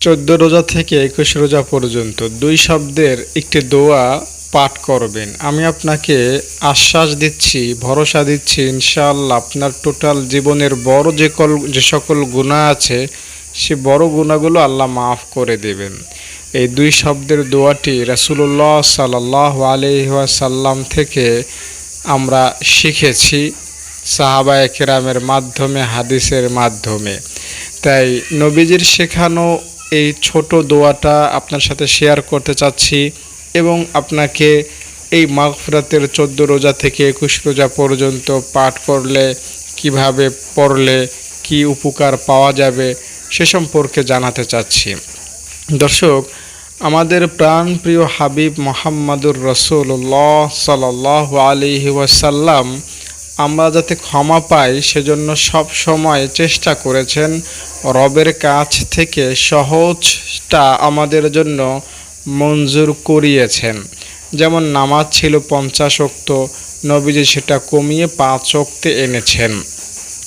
চোদ্দ রোজা থেকে একুশ রোজা পর্যন্ত দুই শব্দের একটি দোয়া পাঠ করবেন। আমি আপনাকে আশ্বাস দিচ্ছি, ভরসা দিচ্ছি, ইনশাআল্লাহ আপনার টোটাল জীবনের বড় যে কল, যে সকল গুণা আছে, সে বড় গুণাগুলো আল্লাহ মাফ করে দেবেন। এই দুই শব্দের দোয়াটি রাসুল্লাহ সাল্লাহ আলহাসাল্লাম থেকে আমরা শিখেছি সাহাবা একরামের মাধ্যমে, হাদিসের মাধ্যমে। তাই নবীজির শেখানো এই ছোট দোয়াটা আপনার সাথে শেয়ার করতে চাচ্ছি এবং আপনাকে এই মাগফিরাতের চোদ্দ রোজা থেকে একুশ রোজা পর্যন্ত পাঠ করলে, কীভাবে পড়লে, কি উপকার পাওয়া যাবে সে সম্পর্কে জানাতে চাচ্ছি। দর্শক, আমাদের প্রাণপ্রিয় হাবিব মোহাম্মদুর রসুল্লাহ সাল আলি ওয়াসাল্লাম আমরা যাতে ক্ষমা পাই, সেজন্য সব সময় চেষ্টা করেছেন। রবের কাছ থেকে সহজটা আমাদের জন্য মঞ্জুর করিয়েছেন। যেমন নামাজ ছিল পঞ্চাশ অক্ত নবীজি সেটা কমিয়ে পাঁচ অক্তে এনেছেন।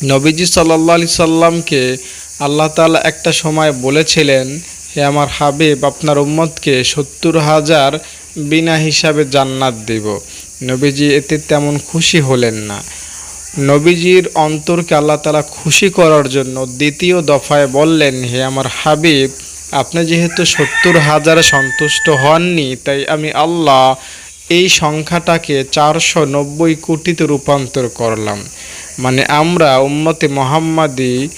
নবীজি সাল্লা আলি সাল্লামকে আল্লাহ তালা একটা সময় বলেছিলেন, হে আমার হাবিব, আপনার উম্মতকে সত্তর হাজার বিনা হিসাবে জান্নাত দেব। নবীজি এতে তেমন খুশি হলেন না। নবীজির অন্তরকে আল্লাহ তালা খুশি করার জন্য দ্বিতীয় দফায় বললেন, হে আমার হাবিব, আপনি যেহেতু সত্তর হাজারে সন্তুষ্ট হননি, তাই আমি আল্লাহ এই সংখ্যাটাকে চারশো নব্বই কোটিতে রূপান্তর করলাম। মানে আমরা, উম্মতে মোহাম্মদী,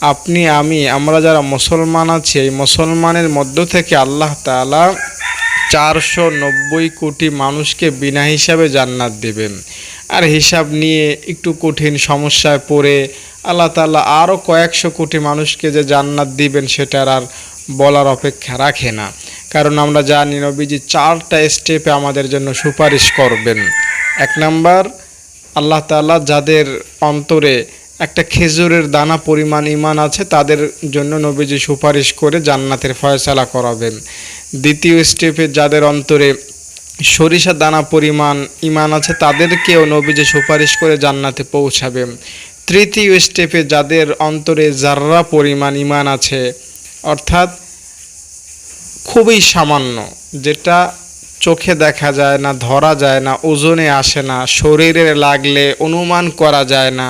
আপনি, আমি, আমরা যারা মুসলমান আছি, এই মুসলমানের মধ্য থেকে আল্লাহ তালা চারশো নব্বই কোটি মানুষকে বিনা হিসাবে জান্নাত দেবেন। আর হিসাব নিয়ে একটু কঠিন সমস্যায় পড়ে আল্লাহ তাল্লাহ আরও কয়েকশো কোটি মানুষকে যে জান্নাত দিবেন সেটার আর বলার অপেক্ষা রাখে না। কারণ আমরা জানি নবীজি চারটা স্টেপে আমাদের জন্য সুপারিশ করবেন। এক নাম্বার, আল্লাহ তাল্লাহ যাদের অন্তরে একটা খেজুরের দানা পরিমাণ ইমান আছে, তাদের জন্য নবীজি সুপারিশ করে জান্নাতের ফয়সালা করাবেন। দ্বিতীয় স্টেপে যাদের অন্তরে সরিষা দানা পরিমাণ ইমান আছে, তাদেরকেও নবীজি সুপারিশ করে জান্নাতে পৌঁছাবে। তৃতীয় স্টেপে যাদের অন্তরে জাররা পরিমাণ ইমান আছে, অর্থাৎ খুবই সামান্য, যেটা চোখে দেখা যায় না, ধরা যায় না, ওজনে আসে না, শরীরে লাগলে অনুমান করা যায় না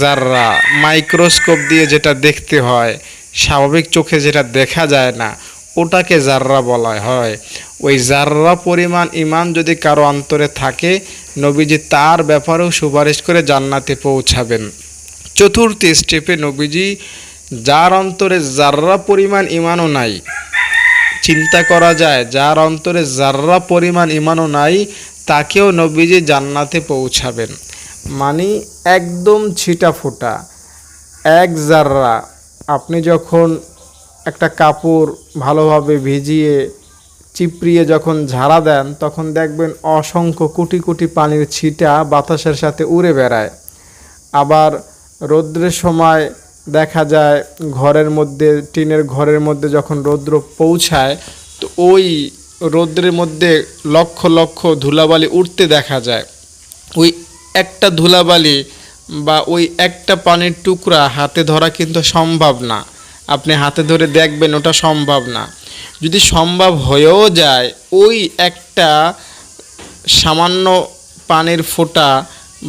জাররা মাইক্রোস্কোপ দিয়ে যেটা দেখতে হয়, স্বাভাবিক চোখে যেটা দেখা যায় না ওটাকে জাররা বলা হয়। ওই জাররা পরিমাণ ইমান যদি কারও অন্তরে থাকে, নবীজি তার ব্যাপারেও সুপারিশ করে জান্নাতে পৌঁছাবেন। চতুর্থ স্টেপে নবীজি, যার অন্তরে জাররা পরিমাণ ইমানও নাই, চিন্তা করা যায়, যার অন্তরে জাররা পরিমাণ ইমানও নাই, তাকেও নবীজি জান্নাতে পৌঁছাবেন। মানে একদম ছিটা ফোটা, এক জাররা। আপনি যখন একটা কাপড় ভালোভাবে ভিজিয়ে, চিপড়িয়ে যখন ঝাড়া দেন, তখন দেখবেন অসংখ্য কোটি কোটি পানির ছিটা বাতাসের সাথে উড়ে বেড়ায়। আবার রৌদ্রের সময় দেখা যায় ঘরের মধ্যে, টিনের ঘরের মধ্যে যখন রৌদ্র পৌঁছায়, তো ওই রৌদ্রের মধ্যে লক্ষ লক্ষ ধুলাবালি উঠতে দেখা যায়। ওই একটা ধুলাবালি বা ওই একটা পানির টুকরা হাতে ধরা কিন্তু সম্ভব না। আপনি হাতে ধরে দেখবেন ওটা সম্ভব না। যদি সম্ভব হয়েও যায়, ওই একটা সামান্য পানির ফোঁটা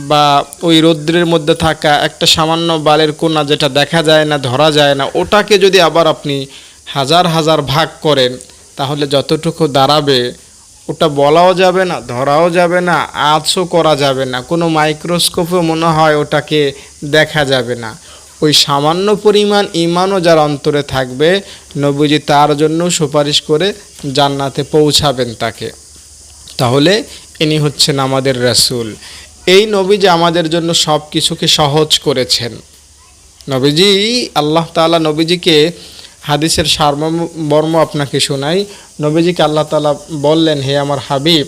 বা ওই রৌদ্রের মধ্যে থাকা একটা সামান্য বালের কোনা যেটা দেখা যায় না, ধরা যায় না, ওটাকে যদি আবার আপনি হাজার হাজার ভাগ করেন, তাহলে যতটুকু দাঁড়াবে, ওটা বলাও যাবে না, ধরাও যাবে না, আঁচও করা যাবে না, কোনো মাইক্রোস্কোপে মনে হয় ওটাকে দেখা যাবে না। ওই সামান্য পরিমাণ ইমানও যার অন্তরে থাকবে, নবীজি তার জন্য সুপারিশ করে জান্নাতে পৌঁছাবেন তাকে। তাহলে ইনি হচ্ছেন আমাদের রাসূল। এই নবীজি আমাদের জন্য সব কিছুকে সহজ করেছেন। নবীজি, আল্লাহ তাআলা নবীজিকে হাদিসের সার্বর্ম আপনাকে শোনাই। নবীজিকে আল্লাহ তাআলা বললেন, হে আমার হাবিব,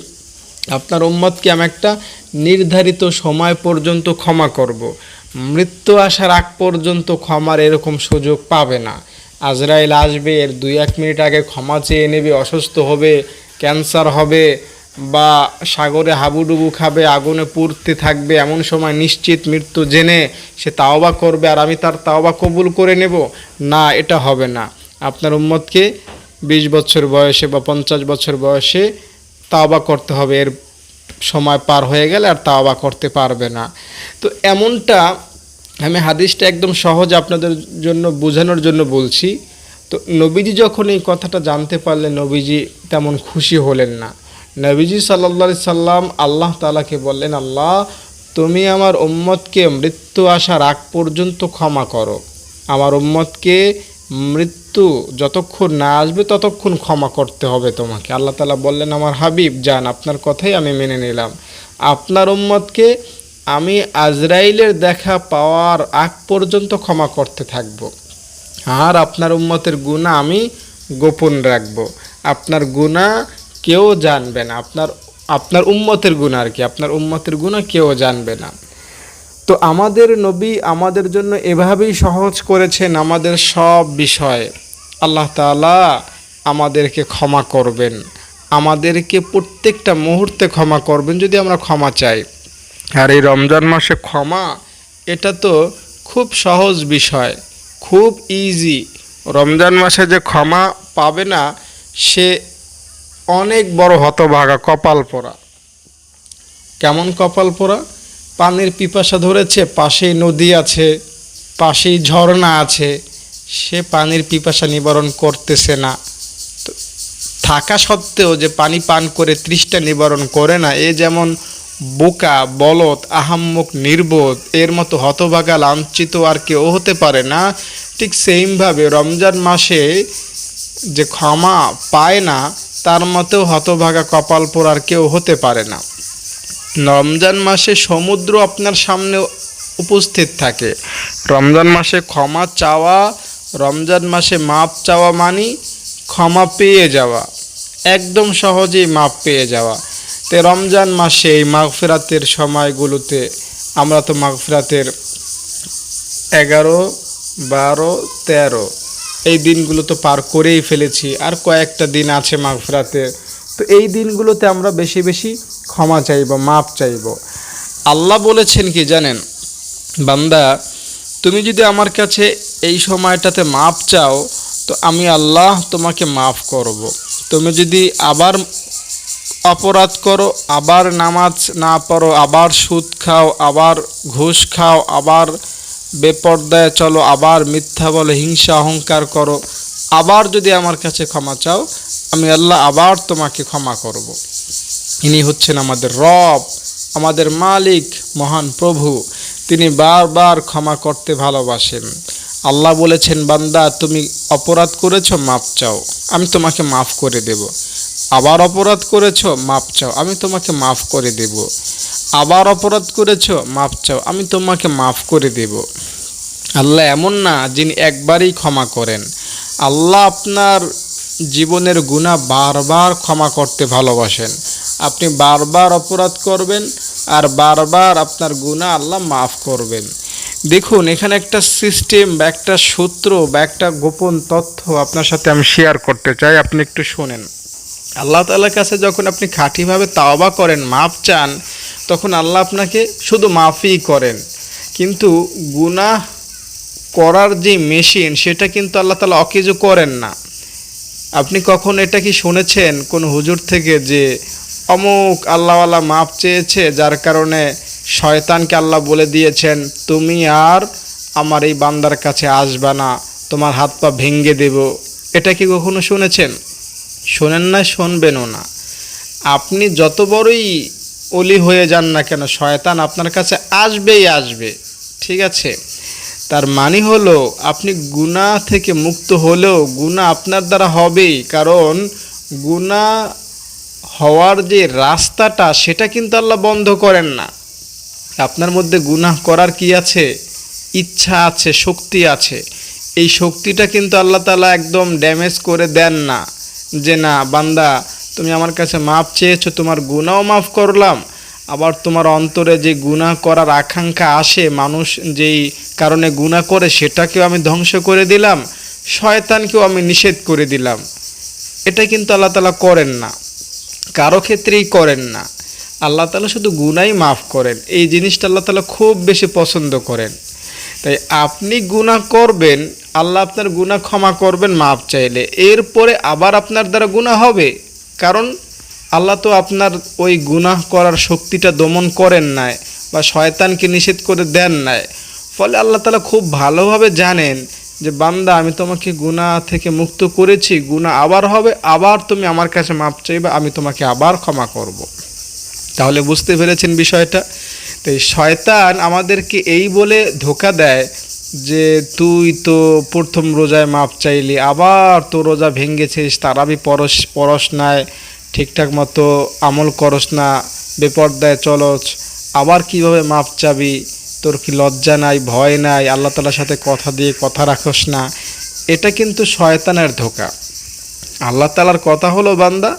আপনার উম্মতকে আমি একটা নির্ধারিত সময় পর্যন্ত ক্ষমা করব। মৃত্যু আসার আগ পর্যন্ত ক্ষমার এরকম সুযোগ পাবে না। আজরাইল আসবে, এর দুই এক মিনিট আগে ক্ষমা চেয়ে নেবে, অসুস্থ হবে, ক্যান্সার হবে বা সাগরে হাবুডুবু খাবে, আগুনে পুড়তে থাকবে, এমন সময় নিশ্চিত মৃত্যু জেনে সে তাওবা করবে আর আমি তার তাওবা কবুল করে নেব। না, এটা হবে না। আপনার উম্মতকে বিশ বছর বয়সে বা পঞ্চাশ বছর বয়সে তাওবা করতে হবে। এর সময় পার হয়ে গেলে আর তাওবা করতে পারবে না। তো এমনটা আমি হাদিসটা একদম সহজ আপনাদের জন্য বোঝানোর জন্য বলছি। তো নবীজি যখন এই কথাটা জানতে পারলেন, নবীজি তেমন খুশি হলেন না। নবীজি সাল্লা সাল্লাম আল্লাহ তালাকে বললেন, আল্লাহ, তুমি আমার উম্মতকে মৃত্যু আসার আগ পর্যন্ত ক্ষমা করো। আমার উম্মতকে মৃত্যু যতক্ষণ না আসবে, ততক্ষণ ক্ষমা করতে হবে তোমাকে। আল্লাহ তালা বললেন, আমার হাবিব, যান, আপনার কথাই আমি মেনে নিলাম। আপনার উম্মতকে আমি আজরাইলের দেখা পাওয়ার আগ পর্যন্ত ক্ষমা করতে থাকব। আর আপনার উম্মতের গুণা আমি গোপন রাখব। আপনার গুণা কেউ জানবে না। আপনার আপনার উম্মতের গুণা আর কি, আপনার উম্মতের গুণা কেউ জানবে না। তো আমাদের নবী আমাদের জন্য এভাবেই সহজ করেছেন আমাদের সব বিষয়। আল্লাহ তাআলা আমাদেরকে ক্ষমা করবেন। আমাদেরকে প্রত্যেকটা মুহূর্তে ক্ষমা করবেন যদি আমরা ক্ষমা চাই। আর এই রমজান মাসে ক্ষমা, এটা তো খুব সহজ বিষয়, খুব ইজি রমজান মাসে যে ক্ষমা পাবে না, সে অনেক বড় হতভাগা কপাল পোড়া। কেমন কপাল পোড়া? পানির পিপাসা ধরেছে, পাশেই নদী আছে, পাশেই ঝর্ণা আছে সে পানির পিপাসা নিবারণ করতেছে না। থাকা সত্ত্বেও যে পানি পান করে তৃষ্ণা নিবারণ করে না, এ যেমন বোকা, বলদ, আহাম্মক, নির্বোধ, এর মতো হতভাগা, লাঞ্ছিত আর কেউ হতে পারে না। ঠিক সেইমভাবে রমজান মাসে যে ক্ষমা পায় না, তার মতেও হতভাগা কপাল পোড়ার কেউ হতে পারে না। রমজান মাসে সমুদ্র আপনার সামনে উপস্থিত থাকে। রমজান মাসে ক্ষমা চাওয়া রমজান মাসে মাপ চাওয়া মানি ক্ষমা পেয়ে যাওয়া। একদম সহজেই মাপ পেয়ে যাওয়া। তো রমজান মাসে এই মাগফিরাতের সময়গুলোতে আমরা তো মাগফিরাতের এগারো, বারো, তেরো এই দিনগুলো তো পার করেই ফেলেছি। আর কয়েকটা দিন আছে মাগফিরাতের তো এই দিনগুলোতে আমরা বেশি বেশি ক্ষমা চাইব, মাপ চাইব। আল্লাহ বলেছেন কি জানেন? বান্দা তুমি যদি আমার কাছে এই সময়টাতে মাপ চাও, তো আমি আল্লাহ তোমাকে মাফ করব। তুমি যদি আবার অপরাধ করো, আবার নামাজ না পড়ো, আবার সুদ খাও, আবার ঘুষ খাও, আবার বেপর্দায় চলো, আবার মিথ্যা বলে, হিংসা, অহংকার করো, আবার যদি আমার কাছে ক্ষমা চাও, আমি আল্লাহ আবার তোমাকে ক্ষমা করব। ইনি হচ্ছেন আমাদের রব, আমাদের মালিক, মহান প্রভু তিনি বারবার ক্ষমা করতে ভালোবাসেন। আল্লাহ বলেছেন, বান্দা, তুমি অপরাধ করেছ মাপ চাও। আমি তোমাকে মাফ করে দেব। আবার অপরাধ করেছ মাপ চাও। আমি তোমাকে মাফ করে দেব। আবার অপরাধ করেছ মাপ চাও। আমি তোমাকে মাফ করে দেব। আল্লাহ এমন না যিনি একবারই ক্ষমা করেন। আল্লাহ আপনার জীবনের গুণা বারবার ক্ষমা করতে ভালোবাসেন। আপনি বারবার অপরাধ করবেন আর বারবার আপনার গুণা আল্লাহ মাফ করবেন। দেখুন, এখানে একটা সিস্টেম বা একটা সূত্র বা একটা গোপন তথ্য আপনার সাথে আমি শেয়ার করতে চাই। আপনি একটু শোনেন। আল্লাহ তালার কাছে যখন আপনি খাঁটিভাবে তাওবা করেন, মাফ চান, তখন আল্লাহ আপনাকে শুধু মাফই করেন। কিন্তু গুনাহ করার যে মেশিন সেটা কিন্তু আল্লাহ তালা অকেজো করেন না। আপনি কখন এটা কি শুনেছেন? কোন হুজুর থেকে যে অমুক আল্লাহওয়ালা মাপ চেয়েছে, যার কারণে শয়তানকে আল্লাহ বলে দিয়েছেন, তুমি আর আমার এই বান্দার কাছে আসবা না, তোমার হাত পা ভেঙ্গে দেব। এটা কি কখনো শুনেছেন? শোনেন না, শুনবেনও না। আপনি যত বড়ই অলি হয়ে যান না কেন, শয়তান আপনার কাছে আসবেই আসবে, ঠিক আছে? তার মানে হলো, আপনি গুণা থেকে মুক্ত হলেও গুণা আপনার দ্বারা হবেই, কারণ গুণা হওয়ার যে রাস্তাটা, সেটা কিন্তু আল্লাহ বন্ধ করেন না। আপনার মধ্যে গুনাহ করার কি আছে? ইচ্ছা আছে, শক্তি আছে। এই শক্তিটা কিন্তু আল্লাহ তালা একদম ড্যামেজ করে দেন না। যে না, বান্দা, তুমি আমার কাছে মাপ চেয়েছো, তোমার গুণাও মাফ করলাম। আবার তোমার অন্তরে যে গুণা করার আকাঙ্ক্ষা আসে, মানুষ যেই কারণে গুণা করে, সেটাকেও আমি ধ্বংস করে দিলাম। শয়তানকেও আমি নিষেধ করে দিলাম। এটা কিন্তু আল্লাহ তালা করেন না। কারও ক্ষেত্রেই করেন না। আল্লাহ তালা শুধু গুনাই মাফ করেন। এই জিনিসটা আল্লাহ তালা খুব বেশি পছন্দ করেন। তাই আপনি গুনাহ করবেন, আল্লাহ আপনার গুনাহ ক্ষমা করবেন মাপ চাইলে। এরপরে আবার আপনার দ্বারা গুনাহ হবে। কারণ আল্লাহ তো আপনার ওই গুনাহ করার শক্তিটা দমন করেন নাই বা শয়তানকে নিষেধ করে দেন নাই। ফলে আল্লাহ তালা খুব ভালোভাবে জানেন যে, বান্দা, আমি তোমাকে গুনাহ থেকে মুক্ত করেছি, গুনাহ আবার হবে, আবার তুমি আমার কাছে মাপ চাইবে, আমি তোমাকে আবার ক্ষমা করব। তাহলে বুঝতে পেরেছেন বিষয়টা তো এই শয়তান আমাদেরকে এই বলে ধোকা দেয় যে, তুই তো প্রথম রোজায় মাপ চাইলি, আবার তো রোজা ভেঙ্গেছিস তারাবি পরশ পরশ নাই, ঠিকঠাক মতো আমল করস না, বেপর্দায় চলস, আবার কীভাবে মাপ চাবি তোর কি লজ্জা নাই, ভয় নাই, আল্লাহ তালার সাথে কথা দিয়ে কথা রাখস না। এটা কিন্তু শয়তানের ধোকা। আল্লাহ তালার কথা হলো, বান্দা,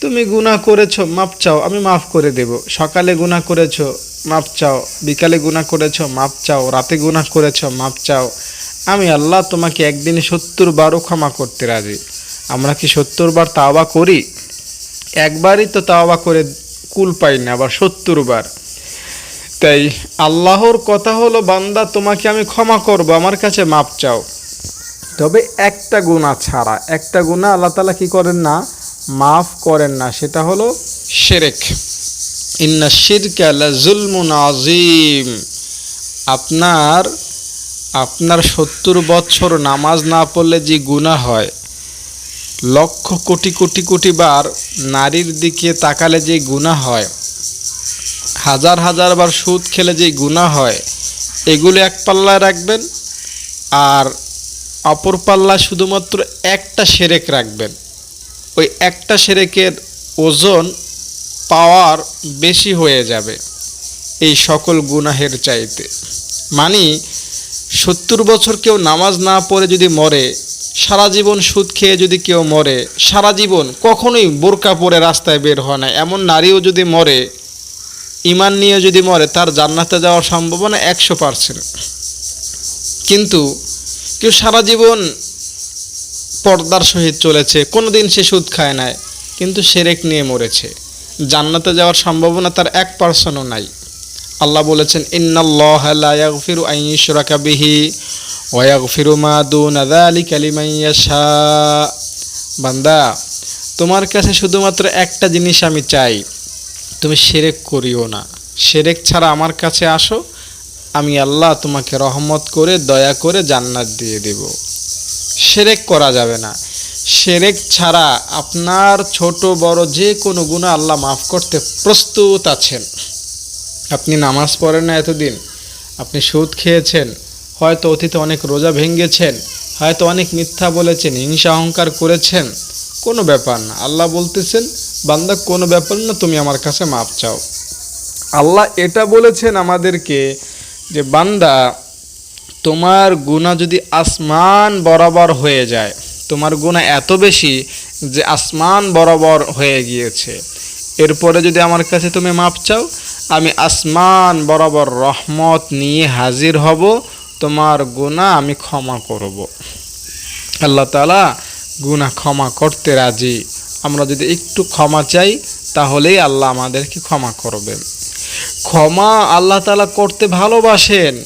তুমি গুনাহ করেছ মাপ চাও, আমি মাফ করে দেব। সকালে গুনাহ করেছ মাপ চাও, বিকালে গুনাহ করেছ মাপ চাও, রাতে গুনাহ করেছ মাপ চাও। আমি আল্লাহ তোমাকে একদিনে সত্তর বারও ক্ষমা করতে রাজি। আমরা কি সত্তর বার তাওবা করি? একবারই তো তাওবা করে কুল পাই না, আবার সত্তর বার। তাই আল্লাহর কথা হলো, বান্দা, তোমাকে আমি ক্ষমা করব, আমার কাছে মাপ চাও। তবে একটা গুণা ছাড়া, একটা গুণা আল্লাহ তালা কি করেন না? মাফ করেন না, সেটা হলো শেরেক। ইন্না শিরকা জুলমুন আজিম আপনার আপনার সত্তর বছর নামাজ না পড়লে যে গুণা হয়, লক্ষ কোটি কোটি কোটি বার নারীর দিকে তাকালে যে গুণা হয় হাজার হাজার বার সুদ খেলে যে গুণা হয়, এগুলো এক পাল্লায় রাখবেন আর অপর পাল্লা শুধুমাত্র একটা সেরেক রাখবেন। ওই একটা সেরেকের ওজন পাওয়ার বেশি হয়ে যাবে এই সকল গুনাহের চাইতে। মানে সত্তর বছর কেউ নামাজ না পড়ে যদি মরে, সারা জীবন সুদ খেয়ে যদি কেউ মরে, সারা জীবন কখনোই বোরকা পরে রাস্তায় বের হয় না। এমন নারীও যদি মরে ইমান নিয়ে যদি মরে, তার জান্নাতে যাওয়ার সম্ভাবনা একশো পার্সেন্ট। কিন্তু কেউ সারা জীবন পর্দার সহিত চলেছে কোনো দিন সে সুদ খায় নাই, কিন্তু সেরেক নিয়ে মরেছে। জান্নাতে যাওয়ার সম্ভাবনা তার এক পার্সেন্টও নাই। আল্লাহ বলেছেন, ইন্নাল্লাহ লা ইয়াগফিরু আন ইউশরাকা বিহি ওয়া ইয়াগফিরু মা দুনা যালিকা লিমান ইয়াশা। বান্দা, তোমার কাছে শুধুমাত্র একটা জিনিস আমি চাই তুমি সেরেক করিও না। সেরেক ছাড়া আমার কাছে আসো, আমি আল্লাহ তোমাকে রহমত করে, দয়া করে জান্নাত দিয়ে দেব। সেরেক করা যাবে না। সেরেক ছাড়া আপনার ছোট, বড় যে কোনো গুণা আল্লাহ মাফ করতে প্রস্তুত আছেন। আপনি নামাজ পড়েন না এতদিন। আপনি সুদ খেয়েছেন। হয়তো অতীতে অনেক রোজা ভেঙ্গেছেন হয়তো অনেক মিথ্যা বলেছেন, হিংসা অহংকার করেছেন। কোনো ব্যাপার না। আল্লাহ বলতেছেন বান্দা, কোনো ব্যাপার না, তুমি আমার কাছে মাপ চাও। আল্লাহ এটা বলেছেন আমাদেরকে যে, বান্দা, তোমার গুণা যদি আসমান বরাবর হয়ে যায়, তোমার গুণা এত বেশি যে, আসমান বরাবর হয়ে গিয়েছে। এরপরে যদি আমার কাছে তুমি মাপ চাও, আমি আসমান বরাবর রহমত নিয়ে হাজির হব, তোমার গুণা আমি ক্ষমা করব। আল্লাহ তালা গুণা ক্ষমা করতে রাজি। আমরা যদি একটু ক্ষমা চাই, তাহলেই আল্লাহ আমাদেরকে ক্ষমা করবেন। ক্ষমা আল্লাহ তালা করতে ভালোবাসেন।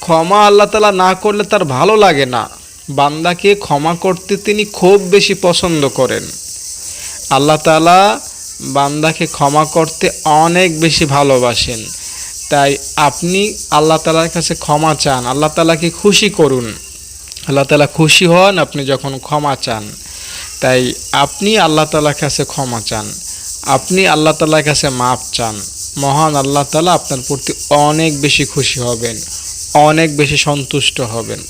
ক্ষমা আল্লাহ তালা না করলে তার ভালো লাগে না। বান্দাকে ক্ষমা করতে তিনি খুব বেশি পছন্দ করেন। আল্লাহ তালা বান্দাকে ক্ষমা করতে অনেক বেশি ভালোবাসেন। তাই আপনি আল্লাহ তালার কাছে ক্ষমা চান, আল্লাহ তালাকে খুশি করুন। আল্লাহ তালা খুশি হন আপনি যখন ক্ষমা চান। তাই আপনি আল্লাহ তালার কাছে ক্ষমা চান। আপনি আল্লাহ তালার কাছে মাপ চান। মহান আল্লাহ তালা আপনার প্রতি অনেক বেশি খুশি হবেন, অনেক বেশি সন্তুষ্ট হবেন।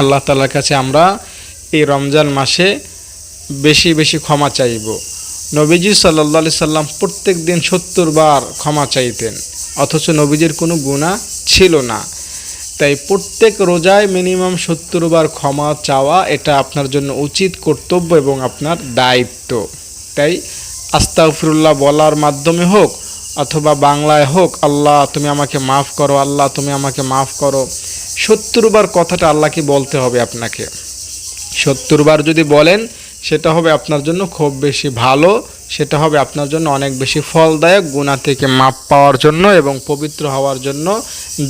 আল্লাহ তালার কাছে আমরা এই রমজান মাসে বেশি বেশি ক্ষমা চাইব। নবীজি সাল্লা সাল্লাম প্রত্যেক দিন সত্তর বার ক্ষমা চাইতেন, অথচ নবীজির কোনো গুণা ছিল না। তাই প্রত্যেক রোজায় মিনিমাম সত্তর বার ক্ষমা চাওয়া এটা আপনার জন্য উচিত কর্তব্য এবং আপনার দায়িত্ব। তাই আস্তাগফিরুল্লাহ বলার মাধ্যমে হোক অথবা বাংলায় হোক, আল্লাহ তুমি আমাকে মাফ করো, আল্লাহ তুমি আমাকে মাফ করো, সত্তর বার কথাটা আল্লাহকে বলতে হবে আপনাকে। সত্তর বার যদি বলেন, সেটা হবে আপনার জন্য খুব বেশি ভালো। সেটা হবে আপনার জন্য অনেক বেশি ফলদায়ক গুণা থেকে মাপ পাওয়ার জন্য এবং পবিত্র হওয়ার জন্য,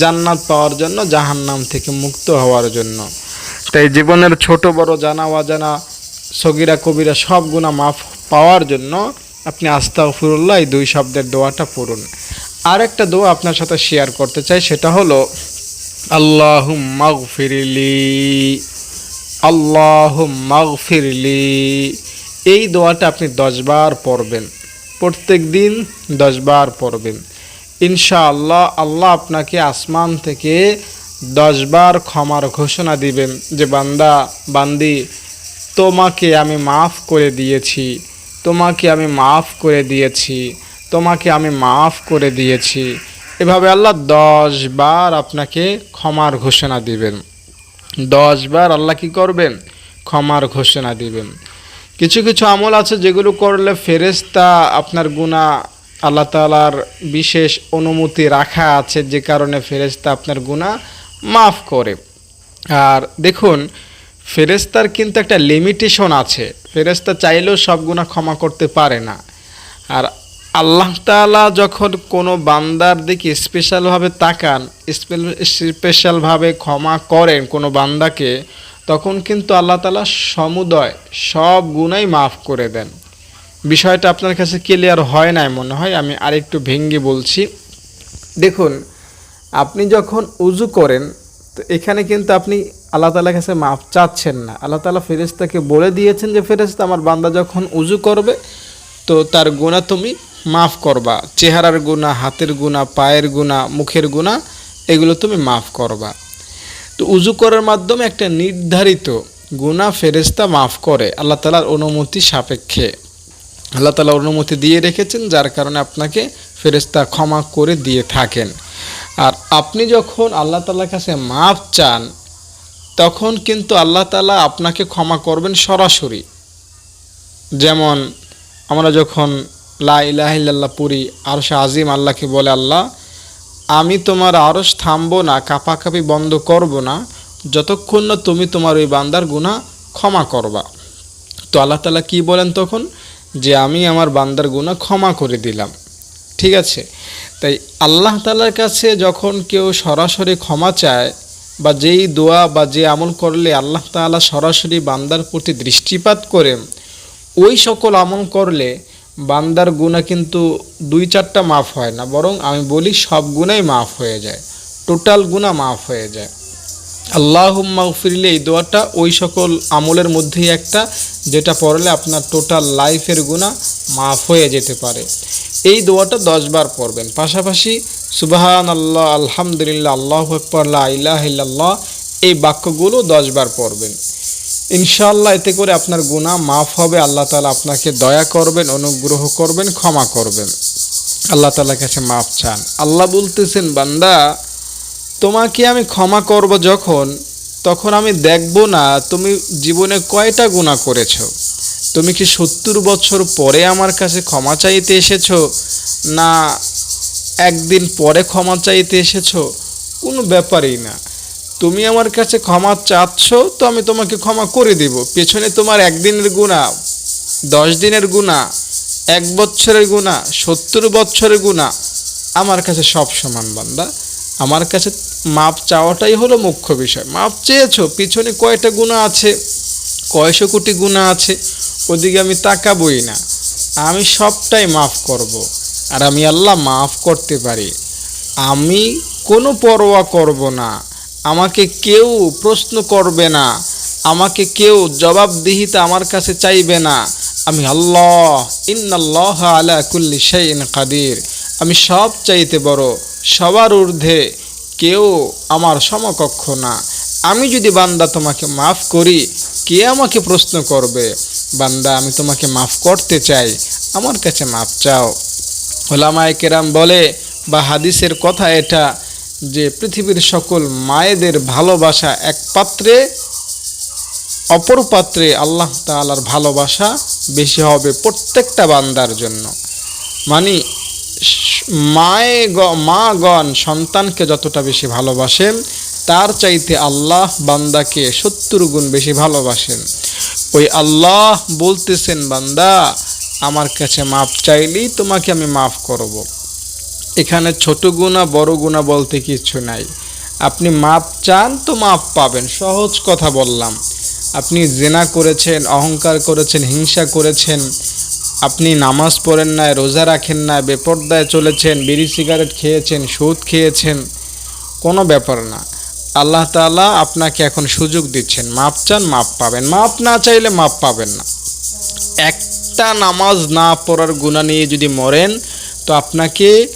জান্নাত পাওয়ার জন্য, জাহান্নাম থেকে মুক্ত হওয়ার জন্য। তাই জীবনের ছোট, বড়, জানা, অজানা, সগিরা, কবিরা সব গুণা মাফ পাওয়ার জন্য আপনি আস্তাগফিরুল্লাহ এই দুই শব্দের দোয়াটা পড়ুন। আর একটা দোয়া আপনার সাথে শেয়ার করতে চাই, সেটা হলো আল্লাহুম মাগফিরলি আল্লাহুম মাগফিরলি এই দোয়াটা আপনি দশবার পড়বেন। প্রত্যেক দিন দশবার পড়বেন। ইনশাআল্লাহ আল্লাহ আপনাকে আসমান থেকে দশবার ক্ষমার ঘোষণা দিবেন যে, বান্দা, বান্দি, তোমাকে আমি মাফ করে দিয়েছি, তোমাকে আমি মাফ করে দিয়েছি, তোমাকে আমি মাফ করে দিয়েছি। এভাবে আল্লাহ দশ বার আপনাকে ক্ষমার ঘোষণা দিবেন। দশ বার আল্লাহ কি করবেন? ক্ষমার ঘোষণা দিবেন। কিছু কিছু আমল আছে যেগুলো করলে ফেরেস্তা আপনার গুণা আল্লাহ তালার বিশেষ অনুমতি রাখা আছে যে কারণে ফেরেস্তা আপনার গুণা মাফ করে। আর দেখুন ফেরেস্তার কিন্তু একটা লিমিটেশন আছে। ফেরেস্তা চাইলেও সব গুণা ক্ষমা করতে পারে না। আর আল্লাহ তাআলা যখন কোনো বান্দার দিকে স্পেশালভাবে তাকান স্পেশালভাবে ক্ষমা করেন কোনো বান্দাকে তখন কিন্তু আল্লাহ তাআলা সমুদয় সব গুণাই মাফ করে দেন। বিষয়টা আপনার কাছে ক্লিয়ার হয় নাই মনে হয়, আমি আরেকটু ভেঙ্গে বলছি। দেখুন, আপনি যখন উজু করেন, তো এখানে কিন্তু আপনি আল্লাহ তালার কাছে মাফ চাচ্ছেন না। আল্লাহ তালা ফেরেস্তাকে বলে দিয়েছেন যে ফেরেস্তা আমার বান্দা যখন উজু করবে, তো তার গুণা তুমি মাফ করবা। চেহারার গুণা হাতের গুণা পায়ের গুণা মুখের গুণা এগুলো তুমি মাফ করবা। তো উজু করার মাধ্যমে একটা নির্ধারিত গুণা ফেরেস্তা মাফ করে, আল্লাহ তালার অনুমতি সাপেক্ষে। আল্লাহ তালা অনুমতি দিয়ে রেখেছেন, যার কারণে আপনাকে ফেরেস্তা ক্ষমা করে দিয়ে থাকেন। আর আপনি যখন আল্লাহ তালার কাছে মাফ চান, তখন কিন্তু আল্লাহ তালা আপনাকে ক্ষমা করবেন সরাসরি। যেমন আমরা যখন লা ইলাহিল্লাহ পুরি আরশ আজিম আল্লাহকে বলে আল্লাহ আমি তোমার আরশ থামবো না, কাপাকাপি বন্ধ করব না, যতক্ষণ না তুমি তোমার ওই বান্দার গুণা ক্ষমা করবা। তো আল্লাহ তালা কি বলেন তখন? যে আমি আমার বান্দার গুণা ক্ষমা করে দিলাম। ঠিক আছে? তাই আল্লাহ তালার কাছে যখন কেউ সরাসরি ক্ষমা চায় বা যেই দোয়া বা যে আমল করলে আল্লাহ তাআলা সরাসরি বান্দার প্রতি দৃষ্টিপাত করে, ওই সকল আমল করলে বান্দার গুণা কিন্তু দুই চারটা মাফ হয় না, বরং আমি বলি সব গুণাই মাফ হয়ে যায়, টোটাল গুণা মাফ হয়ে যায়। আল্লাহ মাগফিরলে এই দোয়াটা ওই সকল আমলের মধ্যেই একটা, যেটা পড়লে আপনার টোটাল লাইফের গুণা মাফ হয়ে যেতে পারে। এই দোয়াটা দশবার পড়বেন। পাশাপাশি সুবাহান আল্লাহ আলহামদুলিল্লাহ, আল্লাহ আকবর ইলাহ এই বাক্যগুলো দশবার পড়বেন। ইনশাআল্লাহ, এতে করে আপনার গুণা মাফ হবে। আল্লাহ তালা আপনাকে দয়া করবেন, অনুগ্রহ করবেন, ক্ষমা করবেন। আল্লাহ তালার কাছে মাফ চান। আল্লাহ বলতেছেন, বান্দা, তোমাকে আমি ক্ষমা করব যখন? তখন আমি দেখব না, তুমি জীবনে কয়টা গুণা করেছ? তুমি কি সত্তর বছর পরে আমার কাছে ক্ষমা চাইতে এসেছ? না, একদিন পরে ক্ষমা চাইতে এসেছ? কোনো ব্যাপারই না। তুমি আমার কাছে ক্ষমা চাচ্ছ, তো আমি তোমাকে ক্ষমা করে দিব। পেছনে তোমার একদিনের গুণা, দশ দিনের গুণা, এক বছরের গুণা, সত্তর বছরের গুণা, আমার কাছে সব সমান বান্দা। আমার কাছে মাপ চাওয়াটাই হলো মুখ্য বিষয়। মাপ চেয়েছো, পিছনে কয়টা গুণা আছে? কয়শো কোটি গুণা আছে? ওদিকে আমি তাকাবই না। আমি সবটাই মাফ করব। আর আমি আল্লাহ মাফ করতে পারি। আমি কোনো পরোয়া করব না। আমাকে কেউ প্রশ্ন করবে না। আমাকে কেউ জবাবদিহিতা আমার কাছে চাইবে না। আমি আল্লাহ, ইন্নাল্লাহ আলা কুল্লি শাইন কাদির। আমি সব চাইতে বড়, সবার ঊর্ধ্বে কেউ আমার সমকক্ষ না। আমি যদি বান্দা তোমাকে মাফ করি, কে আমাকে প্রশ্ন করবে? বান্দা, আমি তোমাকে মাফ করতে চাই, আমার কাছে মাফ চাও। ওলামায় কেরাম বলে, বা হাদিসের কথা এটা যে পৃথিবীর সকল মায়েদের ভালোবাসা এক পাত্রে অপর পাত্রে আল্লাহ তালার ভালোবাসা বেশি হবে প্রত্যেকটা বান্দার জন্য মানে মায়ে মাগণ সন্তানকে যতটা বেশি ভালোবাসেন, তার চাইতে আল্লাহ বান্দাকে সত্তর গুণ বেশি ভালোবাসেন ওই আল্লাহ বলতেছেন, বান্দা, আমার কাছে মাপ চাইলেই তোমাকে আমি মাফ করব। এখানে ছোট গুণা, বড় গুণা বলতে কিছু নাই। আপনি মাপ চান তো মাপ পাবেন, সহজ কথা বললাম। আপনি জেনা করেছেন, অহংকার করেছেন, হিংসা করেছেন, আপনি নামাজ পড়েন না রোজা রাখেন না বেপর্দায় চলেছেন, বিড়ি সিগারেট খেয়েছেন, সুদ খেয়েছেন, কোনো ব্যাপার না। আল্লাহ তাআলা আপনাকে এখন সুযোগ দিচ্ছেন, মাপ চান, মাপ পাবেন। মাপ না চাইলে মাপ পাবেন না। একটা নামাজ না পড়ার গুণা নিয়ে যদি মরেন, তো আপনাকে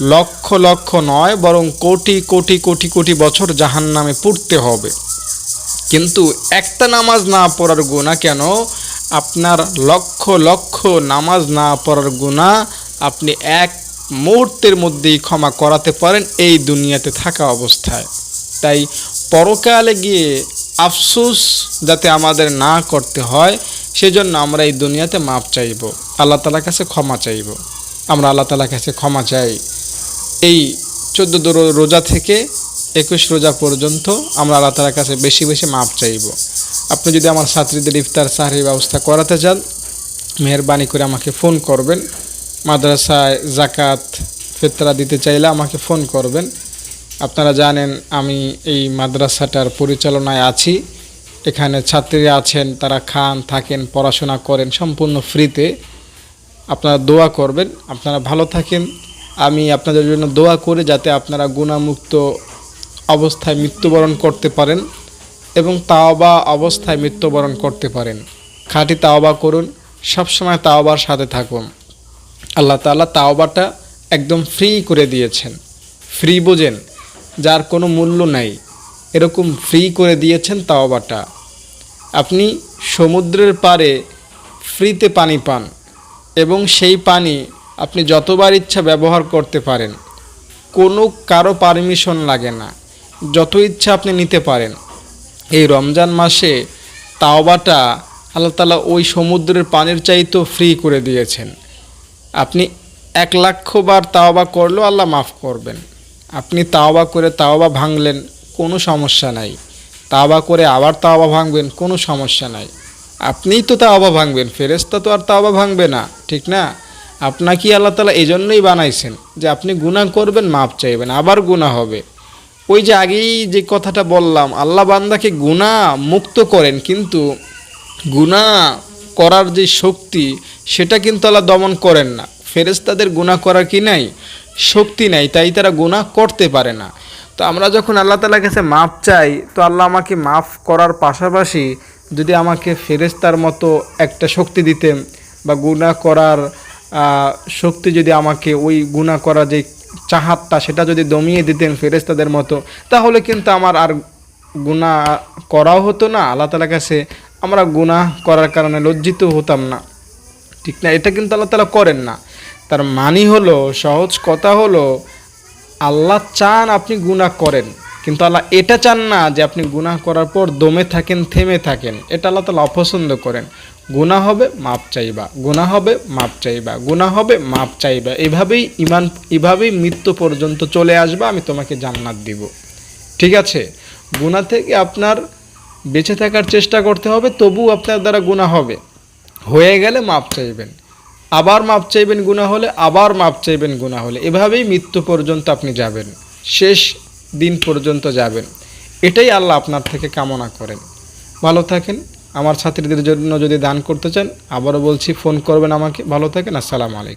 লক্ষ লক্ষ নয়, বরং কোটি কোটি কোটি কোটি বছর জাহান নামে পড়তে হবে। কিন্তু একটা নামাজ না পড়ার গুণা কেন? আপনার লক্ষ লক্ষ নামাজ না পড়ার গুণা আপনি এক মুহূর্তের মধ্যেই ক্ষমা করাতে পারেন এই দুনিয়াতে থাকা অবস্থায়। তাই পরকালে গিয়ে আফসোস যাতে আমাদের না করতে হয়, সেজন্য আমরা এই দুনিয়াতে মাপ চাইব। আল্লাহ তালার কাছে ক্ষমা চাইব। আমরা আল্লাহ তালার কাছে ক্ষমা চাই। এই চোদ্দ রোজা থেকে একুশ রোজা পর্যন্ত আমরা আল্লাহ তালার কাছে বেশি বেশি মাপ চাইব। আপনি যদি আমার ছাত্রীদের ইফতার, সাহারির ব্যবস্থা করাতে চান মেহরবানি করে আমাকে ফোন করবেন, মাদ্রাসায় জাকাত ফেতরা দিতে চাইলে আমাকে ফোন করবেন। আপনারা জানেন আমি এই মাদ্রাসাটার পরিচালনায় আছি। এখানে ছাত্রীরা আছেন, তারা খান, থাকেন, পড়াশোনা করেন, সম্পূর্ণ ফ্রিতে। আপনারা দোয়া করবেন। আপনারা ভালো থাকেন। আমি আপনাদের জন্য দোয়া করে যাতে আপনারা গুণামুক্ত অবস্থায় মৃত্যুবরণ করতে পারেন এবং তাওবা অবস্থায় মৃত্যুবরণ করতে পারেন। খাঁটি তাওবা করুন, সবসময় তাওবার সাথে থাকুন। আল্লাহ তাআলা তাওবাটা একদম ফ্রি করে দিয়েছেন। ফ্রি বোঝেন, যার কোনো মূল্য নাই। এরকম ফ্রি করে দিয়েছেন তাওবাটা। আপনি সমুদ্রের পাড়ে ফ্রিতে পানি পান এবং সেই পানি আপনি যতবার ইচ্ছা ব্যবহার করতে পারেন, কোনো কারও পারমিশন লাগে না। যত ইচ্ছা আপনি নিতে পারেন। এই রমজান মাসে তাওবাটা আল্লাহ তালা ওই সমুদ্রের পানির চাইতেও ফ্রি করে দিয়েছেন। আপনি এক লক্ষ বার তাওবা করলেও আল্লাহ মাফ করবেন। আপনি তাওবা করে তাওবা ভাঙলেন, কোনো সমস্যা নাই। তাওবা করে আবার তাওবা ভাঙবেন, কোনো সমস্যা নাই। আপনিই তো তাওবা ভাঙবেন ফেরেস্তা তো আর তাওবা ভাঙবে না, ঠিক না? আপনাকে আল্লাহ তালা এই জন্যই বানাইছেন যে আপনি গুনাহ করবেন মাপ চাইবেন, আবার গুনাহ হবে। ওই যে আগেই যে কথাটা বললাম, আল্লাহ বান্দাকে গুনাহ মুক্ত করেন, কিন্তু গুনাহ করার যে শক্তি, সেটা কিন্তু আল্লাহ দমন করেন না। ফেরেস্তাদের গুণা করার কি নাই? শক্তি নাই, তাই তারা গুনাহ করতে পারে না। তো আমরা যখন আল্লাহ তালার কাছে মাপ চাই, তো আল্লাহ আমাকে মাফ করার পাশাপাশি যদি আমাকে ফেরেস্তার মতো একটা শক্তি দিতেন বা গুনাহ করার শক্তি যদি আমাকে ওই গুনাহ করার যে চাহাতটা সেটা যদি দমিয়ে দিতেন ফেরেস্তাদের মতো, তাহলে কিন্তু আমার আর গুনাহ করাও হতো না। আল্লাহ তালার কাছে আমরা গুনাহ করার কারণে লজ্জিত হতাম না। ঠিক না? এটা কিন্তু আল্লাহ তালা করেন না। তার মানি হলো, সহজ কথা হলো, আল্লাহ চান আপনি গুনাহ করেন, কিন্তু আল্লাহ এটা চান না যে আপনি গুনাহ করার পর দমে থাকেন, থেমে থাকেন। এটা আল্লাহ তালা অপছন্দ করেন। গুনাহ হবে, মাপ চাইবা। গুনাহ হবে, মাপ চাইবা। গুনাহ হবে, মাপ চাইবা। এভাবেই ইমান এভাবেই মৃত্যু পর্যন্ত চলে আসবা, আমি তোমাকে জান্নাত দিব। ঠিক আছে? গুনাহ থেকে আপনার বেঁচে থাকার চেষ্টা করতে হবে তবু আপনার দ্বারা গুনাহ হবে। হয়ে গেলে মাপ চাইবেন। আবার মাপ চাইবেন গুণা হলে, আবার মাপ চাইবেন গুণা হলে। এভাবেই মৃত্যু পর্যন্ত আপনি যাবেন। শেষ দিন পর্যন্ত যাবেন। এটাই আল্লাহ আপনার থেকে কামনা করেন। ভালো থাকেন। আমার ছাত্রীদের জন্য যদি দান করতে চান, আবারও বলছি, ফোন করবেন আমাকে। ভালো থাকেন, আসসালামু আলাইকুম।